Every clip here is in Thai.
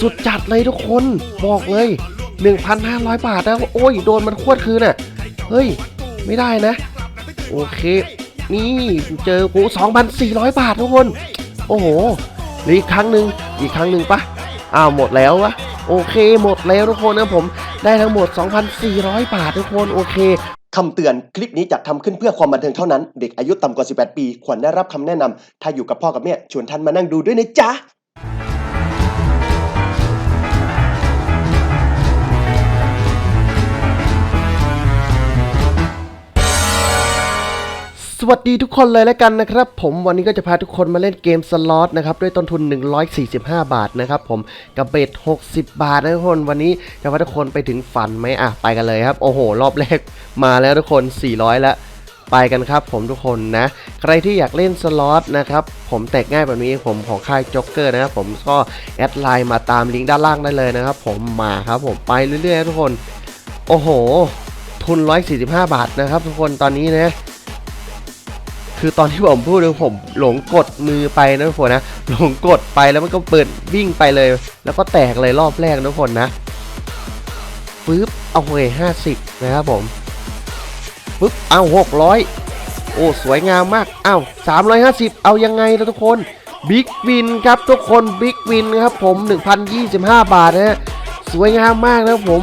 สุดจัดเลยทุกคนบอกเลย 1,500 บาทนะโอ้ยโดนมันขวดคืนน่ะเฮ้ย ไม่ได้นะ โอเค นี่เจอกู2,400 บาททุกคน โอ้โหเหลืออีกครั้งหนึ่งอีกครั้งหนึ่งปะอ้าวหมดแล้ววะโอเคหมดแล้วทุกคนนะผมได้ทั้งหมด 2,400 บาททุกคนโอเคคำเตือนคลิปนี้จัดทำขึ้นเพื่อความบันเทิงเท่านั้น เด็กอายุต่ำกว่า 18 ปี ควรได้รับคำแนะนำถ้าอยู่กับพ่อกับแม่ชวนท่านมานั่งดูด้วยนะจ๊ะ สวัสดีทุกคนเลยแล้วกันนะครับผมวันนี้ก็จะพาทุกคนมาเล่นเกมสล็อตนะครับด้วยต้นทุน 145 บาทนะครับผมกับเบส60 บาทนะทุกคนวันนี้จะพาทุกคนไปถึงฝันไหมอะไปกันเลยครับโอ้โห รอบแรกมาแล้วทุกคน 400 แล้วไปกันครับผมทุกคนนะ ใครที่อยากเล่นสล็อตนะครับผมแตกง่ายแบบนี้ผมของค่ายจ็อกเกอร์นะครับผมก็แอดไลน์มาตามลิงก์ด้านล่างได้เลยนะครับผมมาครับผมไปเรื่อยๆทุกคน โอ้โห ทุน 145 บาทนะครับทุกคนตอนนี้นะ คือตอนที่ผมพูดเนี่ยผมหลงกดมือไปนะทุกคนนะ หลงกดไปแล้วมันก็เปิดวิ่งไปเลย แล้วก็แตกเลยรอบแรกนะทุกคนนะปึ๊บเอาเว้ยห้าสิบนะครับผมปึ๊บเอาหกร้อยโอ้สวยงามมากเอาสามร้อยห้าสิบเอายังไงแล้วทุกคนบิ๊กวินครับทุกคนบิ๊กวินครับผม1,025 บาทนะฮะสวยงามมากนะครับผม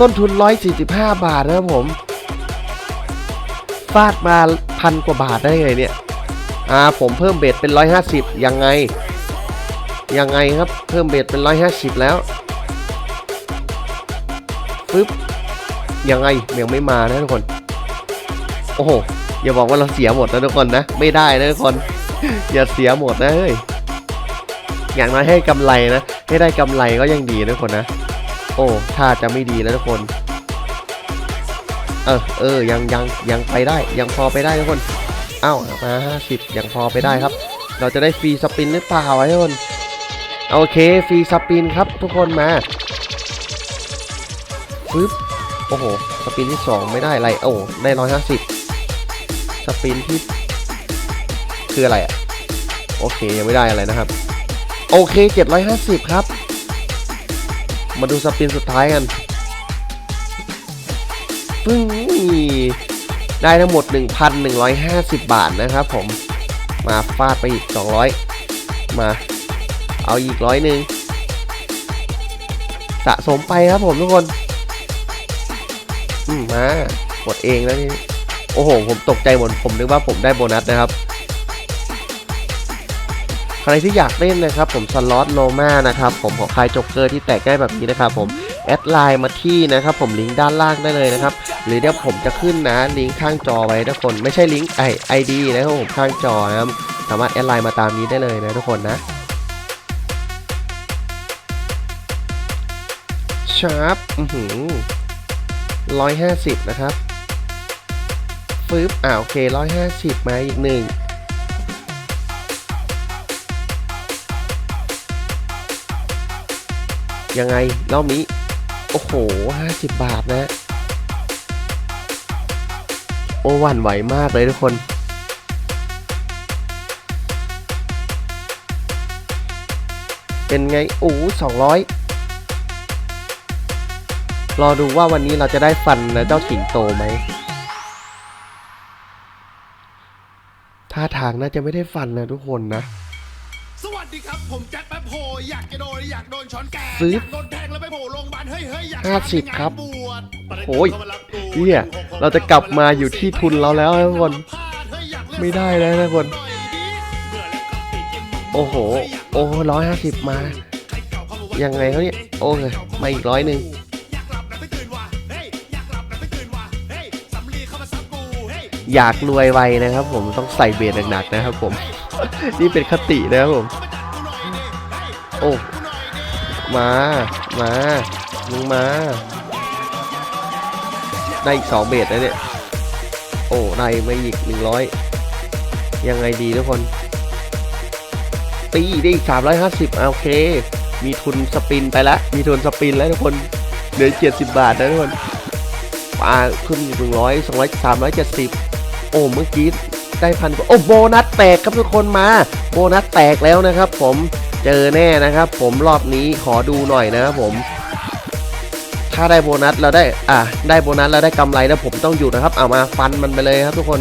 ต้นทุน 145 บาทนะครับผมฟาดมา พันกว่าบาทได้ไงเนี่ย อ่าผมเพิ่มเบ็ดเป็น 150 ยังไง ยังไงครับ เพิ่มเบ็ดเป็น 150 แล้วปึ๊บ ยังไงยังไม่มานะทุกคน โอ้โห อย่าบอกว่าเราเสียหมดนะทุกคนนะ ไม่ได้นะทุกคน อย่าเสียหมดนะเฮ้ย อย่างน้อยให้กำไรนะ ให้ได้กำไรก็ยังดีนะทุกคนนะ โอ้ ถ้าจะไม่ดีแล้วทุกคน เออเออยังยังยังไปได้ยังพอไปได้ทุกคนเอ้ามาห้าสิบยังพอไปได้ครับ เราจะได้ฟรีสปินหรือเปล่าวะทุกคนโอเคฟรีสปินครับทุกคนมาปึ๊บโอ้โหสปินที่สองไม่ได้อะไรโอ้ได้ร้อยห้าสิบสปินที่คืออะไรอะโอเคยังไม่ได้อะไรนะครับ โอเคเจ็ดร้อยห้าสิบครับ มาดูสปินสุดท้ายกัน ปึ้งได้ทั้งหมด 1,150 บาทนะครับผมมาฟาดไปอีก 200 มาเอาอีกร้อยหนึ่งสะสมไปครับผมทุกคนอืมมากดเองแล้วนี่โอ้โห ผมตกใจหมดผมนึกว่าผมได้โบนัสนะครับใครที่อยากเล่นนะครับ ผมสล็อตโลมานะครับ ผมของคายจ็อกเกอร์ที่แตกง่ายแบบนี้นะครับผม แอดไลน์มาที่นะครับผมลิงก์ด้านล่างได้เลยนะครับหรือเดี๋ยวผมจะขึ้นนะลิงก์ข้างจอไว้ทุกคนไม่ใช่ลิงก์ไอไอดีนะครับผมข้างจอนะครับสามารถแอดไลน์มาตามนี้ได้เลยนะทุกคนนะชาร์ปอือหือร้อยห้าสิบนะครับฟึบอ่าโอเคร้อยห้าสิบมาอีกหนึ่งยังไงรอบนี้ โอ้โหห้าสิบบาทนะ โอ้หวั่นไหวมากเลยทุกคนเป็นไง โอ้สองร้อยรอดูว่าวันนี้เราจะได้ฟันนะเจ้าสิงโตไหม ท่าทางน่าจะไม่ได้ฟันนะทุกคนนะ ดีครับ ผมแจ็คแป๊บโฮอยากจะโดนอยากโดนช้อนแกงซื้ออ ยากโดนแทงแล้วไปโผล่โรงพยาบาลเฮ้ยเฮ้ยอยากห้าสิบทำงนครับบวชโอ้ยเนี่ยเราจะกลับมาอยู่ที่ทุนเราแล้วนะทุกคนไม่ได้แล้วนะทุกคน โอ้โห โอ้ร้อยห้าสิบมา ยังไงเขาเนี่ย โอ้ยมาอีกร้อยหนึ่ง อยากรวยไวนะครับผมต้องใส่เบสหนักๆนะครับผม นี่เป็นคตินะครับผม โอ้มา มามึงมา ได้อีกสองเบสแล้เนี่ย โอ้ได้มาอีกหนึ่งร้อยยังไงดีทุกคน ตีได้อีกสามร้อยห้าสิบโอเค มีทุนสปินไปแล้วมีทุนสปินแล้วทุกคนเหลือเจ็ดสิบบาทนะทุกคนปาขึ้นหนึ่งร้อยสองร้อยสามร้อยเจ็ดสิบโอ้เมื่อกี้ได้พันกว่าโอ้โบนัสแตกครับทุกคนมา โบนัสแตกแล้วนะครับผม เจอแน่นะครับ ผมรอบนี้ขอดูหน่อยนะครับผม ถ้าได้โบนัสเราได้ อะ ได้โบนัสแล้วได้กำไรนะผมต้องอยู่นะครับ เอามาฟันมันไปเลยครับทุกคน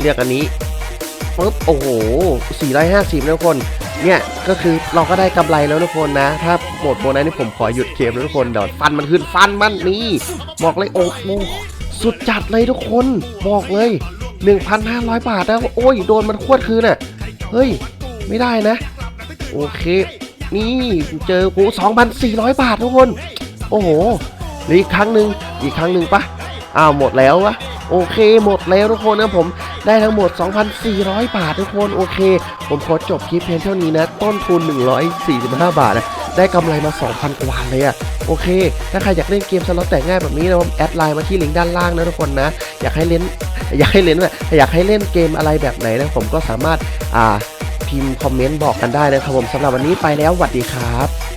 เรียกอันนี้ปึ๊บโอ้โห 450นะทุกคน เนี่ยก็คือเราก็ได้กำไรแล้วทุกคนนะ ถ้าหมดโบนัสนี่ผมขอหยุดเกมแล้วทุกคนเดี๋ยวฟันมันขึ้นฟันมันนี่บอกเลยโอ้โหสุดจัดเลยทุกคนบอกเลย 1,500 บาทนะโอ้ยโดนมันขวดคืนอะเฮ้ย ไม่ได้นะ โอเค นี่เจอกู2,400 บาททุกคน โอ้โหอีกครั้งหนึ่งอีกครั้งหนึ่งปะอ้าวหมดแล้ววะโอเคหมดแล้วทุกคนนะผมได้ทั้งหมด 2,400 บาททุกคนโอเค ผมขอจบคลิปเพียงเท่านี้นะ ต้นทุน 145 บาทนะได้กำไรมา 2,000 กว่าเลยอะโอเค ถ้าใครอยากเล่นเกมสล็อตแต่ง่ายแบบนี้นะผมแอดไลน์มาที่ลิงก์ด้านล่างนะทุกคนนะ อยากให้เล่นอยากให้เล่นอยากให้เล่นเกมอะไรแบบไหนนะผมก็สามารถอ่า พิมพ์คอมเมนต์บอกกันได้นะครับผมสำหรับวันนี้ไปแล้วสวัสดีครับ